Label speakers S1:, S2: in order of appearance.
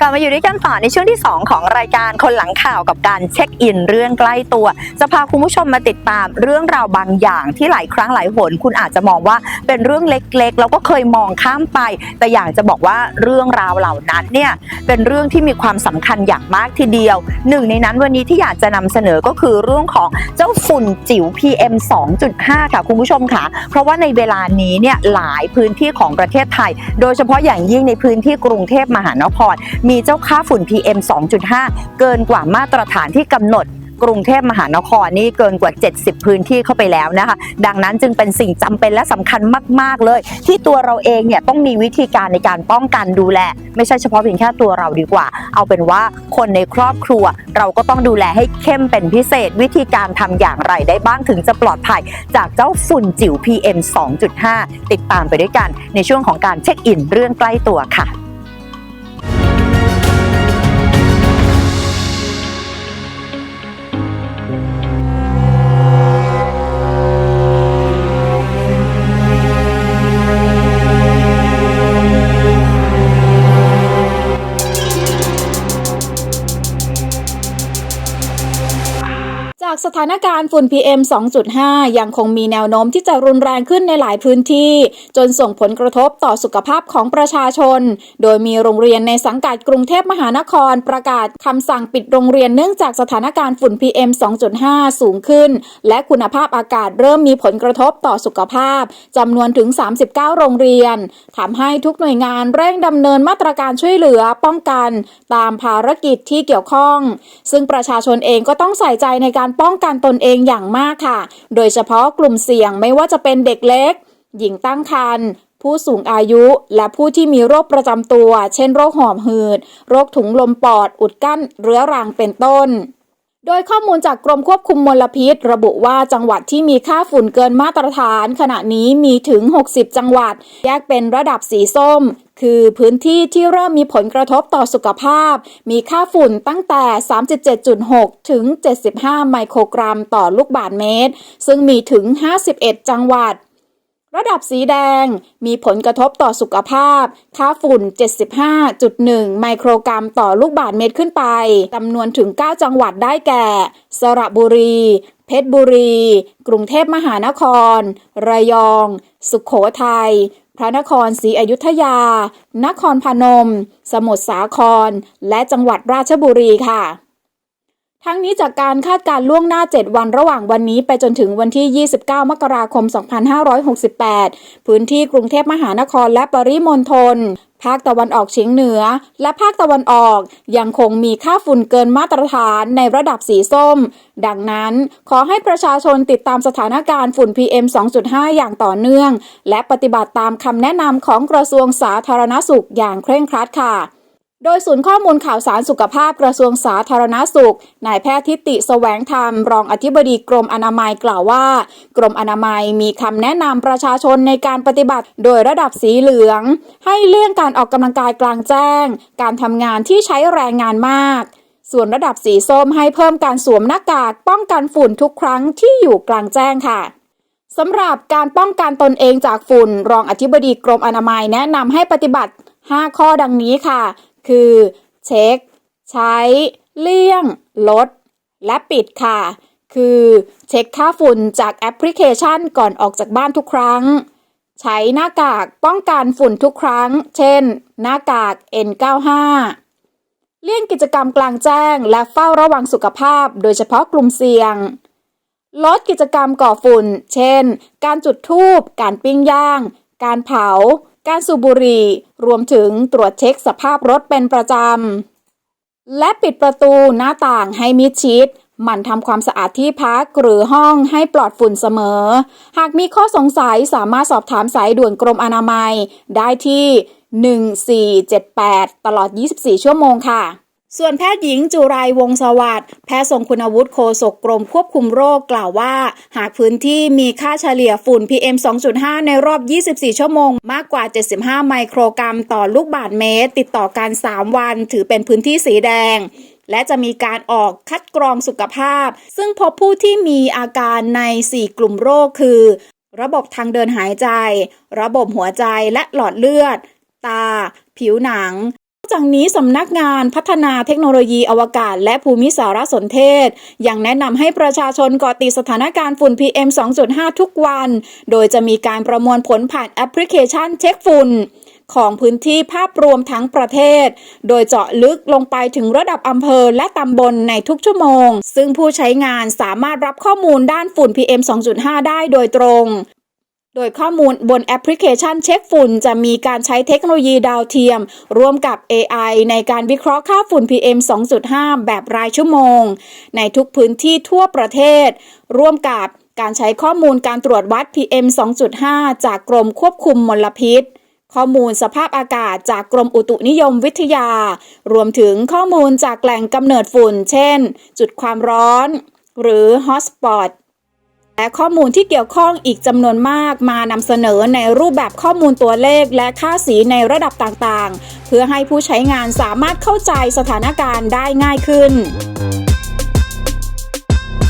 S1: กลับมาอยู่ด้วยกันต่อในช่วงที่ 2 ของรายการคนหลังข่าวกับการเช็คอินเรื่องใกล้ตัว จะพาคุณผู้ชมมาติดตามเรื่องราวบางอย่างที่หลายครั้งหลายหนคุณอาจจะมองว่าเป็นเรื่องเล็กๆ แล้วก็เคยมองข้ามไป แต่อยากจะบอกว่าเรื่องราวเหล่านั้นเนี่ยเป็นเรื่องที่มีความสำคัญอย่างมากทีเดียว หนึ่งในนั้นวันนี้ที่อยากจะนำเสนอก็คือเรื่องของเจ้าฝุ่นจิ๋ว PM 2.5 ค่ะคุณผู้ชมค่ะ เพราะว่าในเวลานี้เนี่ยหลายพื้นที่ของประเทศไทย โดยเฉพาะอย่างยิ่งในพื้นที่กรุงเทพมหานครมีเจ้าค่าฝุ่น PM 2.5 เกินกว่ามาตรฐานที่กำหนดกรุงเทพมหานครนี่เกินกว่า 70 พื้นที่เข้าไปแล้วนะคะ ดังนั้นจึงเป็นสิ่งจำเป็นและสำคัญมาก ๆ เลย ที่ตัวเราเองเนี่ยต้องมีวิธีการในการป้องกันดูแล ไม่ใช่เฉพาะเพียงแค่ตัวเราดีกว่า เอาเป็นว่าคนในครอบครัว เราก็ต้องดูแลให้เข้มเป็นพิเศษ วิธีการทำอย่างไรได้บ้างถึงจะปลอดภัย จากเจ้าฝุ่นจิ๋ว PM 2.5 ติดตามไปด้วยกันในช่วงของการเช็คอินเรื่องใกล้ตัวค่ะ
S2: จากสถานการณ์ฝุ่น PM 2.5 ยังคงมีแนวโน้มที่จะรุนแรงขึ้นในหลายพื้นที่ จนส่งผลกระทบต่อสุขภาพของประชาชน โดยมีโรงเรียนในสังกัดกรุงเทพมหานครประกาศคำสั่งปิดโรงเรียนเนื่องจากสถานการณ์ฝุ่น PM 2.5 สูงขึ้น และคุณภาพอากาศเริ่มมีผลกระทบต่อสุขภาพจำนวนถึง 39 โรงเรียนทำให้ทุกหน่วยงานเร่งดำเนินมาตรการช่วยเหลือป้องกัน ตามภารกิจที่เกี่ยวข้อง ซึ่งประชาชนเองก็ต้องใส่ใจในการป้องกันตนเองอย่างมากค่ะ โดยเฉพาะกลุ่มเสี่ยงไม่ว่าจะเป็นเด็กเล็ก หญิงตั้งครรภ์ผู้สูงอายุและผู้ที่มีโรคประจำตัว เช่นโรคหอบหืด โรคถุงลมปอด อุดกั้น เรื้อรังเป็นต้น โดยข้อมูลจากกรมควบคุมมลพิษ ระบุว่าจังหวัดที่มีค่าฝุ่นเกินมาตรฐาน ขณะนี้มีถึง 60 จังหวัด แยกเป็นระดับสีส้ม คือพื้นที่ที่เริ่มมีผลกระทบต่อสุขภาพ มีค่าฝุ่นตั้งแต่ 37.6 ถึง 75 ไมโครกรัมต่อลูกบาศก์เมตร ซึ่งมีถึง 51 จังหวัด ระดับสีแดง มีผลกระทบต่อสุขภาพ ค่าฝุ่น 75.1 ไมโครกรัมต่อลูกบาศก์เมตรขึ้นไปจำนวนถึง 9 จังหวัดได้แก่ สระบุรี เพชรบุรี กรุงเทพมหานคร ระยอง สุขโขทัย พระนครศรีอยุธยา นครพนม สมุทรสาคร และจังหวัดราชบุรีค่ะ ทั้งนี้จากการคาดการล่วงหน้า 7 วันระหว่างวันนี้ไปจนถึงวันที่ 29 มกราคม 2568 พื้นที่กรุงเทพมหานครและปริมณฑลภาคตะวันออกเฉียงเหนือ และภาคตะวันออกยังคงมีค่าฝุ่นเกินมาตรฐานในระดับสีส้ม ดังนั้นขอให้ประชาชนติดตามสถานการณ์ฝุ่น PM 2.5 อย่างต่อเนื่อง และปฏิบัติตามคำแนะนำของกระทรวงสาธารณสุขอย่างเคร่งครัดค่ะ โดยศูนย์ข้อมูลข่าวสารสุขภาพกระทรวงสาธารณสุข นายแพทย์ทิติสแสวงธรรม รองอธิบดีกรมอนามัยกล่าวว่า กรมอนามัยมีคำแนะนำประชาชนในการปฏิบัติ โดยระดับสีเหลือง ให้เลี่ยงการออกกำลังกายกลางแจ้ง การทำงานที่ใช้แรงงานมาก ส่วนระดับสีส้มให้เพิ่มการสวมหน้ากากป้องกันฝุ่นทุกครั้งที่อยู่กลางแจ้งค่ะสำหรับการป้องกันตนเองจากฝุ่น รองอธิบดีกรมอนามัยแนะนำให้ปฏิบัติ 5 ข้อดังนี้ค่ะ คือ เช็ค ใช้ เลี่ยง ลด และปิดค่ะ คือเช็คค่าฝุ่นจากแอปพลิเคชันก่อนออกจากบ้านทุกครั้ง ใช้หน้ากากป้องกันฝุ่นทุกครั้ง เช่น หน้ากาก N95 เลี่ยงกิจกรรมกลางแจ้ง และเฝ้าระวังสุขภาพ โดยเฉพาะกลุ่มเสี่ยง ลดกิจกรรมก่อฝุ่น เช่น การจุดธูป การปิ้งย่าง การเผา การสูบบุหรี่รวมถึงตรวจเช็คสภาพรถเป็นประจำ และปิดประตูหน้าต่างให้มิดชิดหมั่นทำความสะอาดที่พักหรือห้องให้ปลอดฝุ่นเสมอ หากมีข้อสงสัยสามารถสอบถามสายด่วนกรมอนามัย ได้ที่ 1478 ตลอด 24 ชั่วโมงค่ะ ส่วนแพทย์หญิงจุไรวงศสวัสด์แพทย์ทรงคุณวุฒิโฆษกกรมควบคุมโรคกล่าวว่า หากพื้นที่มีค่าเฉลี่ยฝุ่น PM 2.5 ในรอบ 24 ชั่วโมง มากกว่า 75 ไมโครกรัมต่อลูกบาศก์เมตร ติดต่อกัน 3 วันถือเป็นพื้นที่สีแดง และจะมีการออกคัดกรองสุขภาพ ซึ่งพบผู้ที่มีอาการใน 4 กลุ่มโรคคือ ระบบทางเดินหายใจ ระบบหัวใจและหลอดเลือด ตา ผิวหนัง จากนี้สำนักงานพัฒนาเทคโนโลยีอวกาศ และภูมิสารสนเทศ ยังแนะนำให้ประชาชนเกาะติดสถานการณ์ฝุ่น PM 2.5 ทุกวัน โดยจะมีการประมวลผลผ่านแอปพลิเคชันเช็คฝุ่นของพื้นที่ภาพรวมทั้งประเทศ โดยเจาะลึกลงไปถึงระดับอำเภอและตำบลในทุกชั่วโมง ซึ่งผู้ใช้งานสามารถรับข้อมูลด้านฝุ่น PM 2.5 ได้โดยตรง ดยข้อมูลบนแอปพลิเคชันเช็คฝุ่น จะมีการใช้เทคโนโลยีดาวเทียม ร่วมกับ AI ในการวิเคราะห์ค่าฝุ่น PM 2.5 แบบรายชั่วโมง ในทุกพื้นที่ทั่วประเทศ ร่วมกับการใช้ข้อมูลการตรวจวัด PM 2.5 จากกรมควบคุมมลพิษ ข้อมูลสภาพอากาศจากกรมอุตุนิยมวิทยา รวมถึงข้อมูลจากแหล่งกำเนิดฝุ่น เช่น จุดความร้อน หรือฮอสปอต และข้อมูลที่เกี่ยวข้องอีกจำนวนมากมานำเสนอในรูปแบบข้อมูลตัวเลขและค่าสีในระดับต่างๆ เพื่อให้ผู้ใช้งานสามารถเข้าใจสถานการณ์ได้ง่ายขึ้น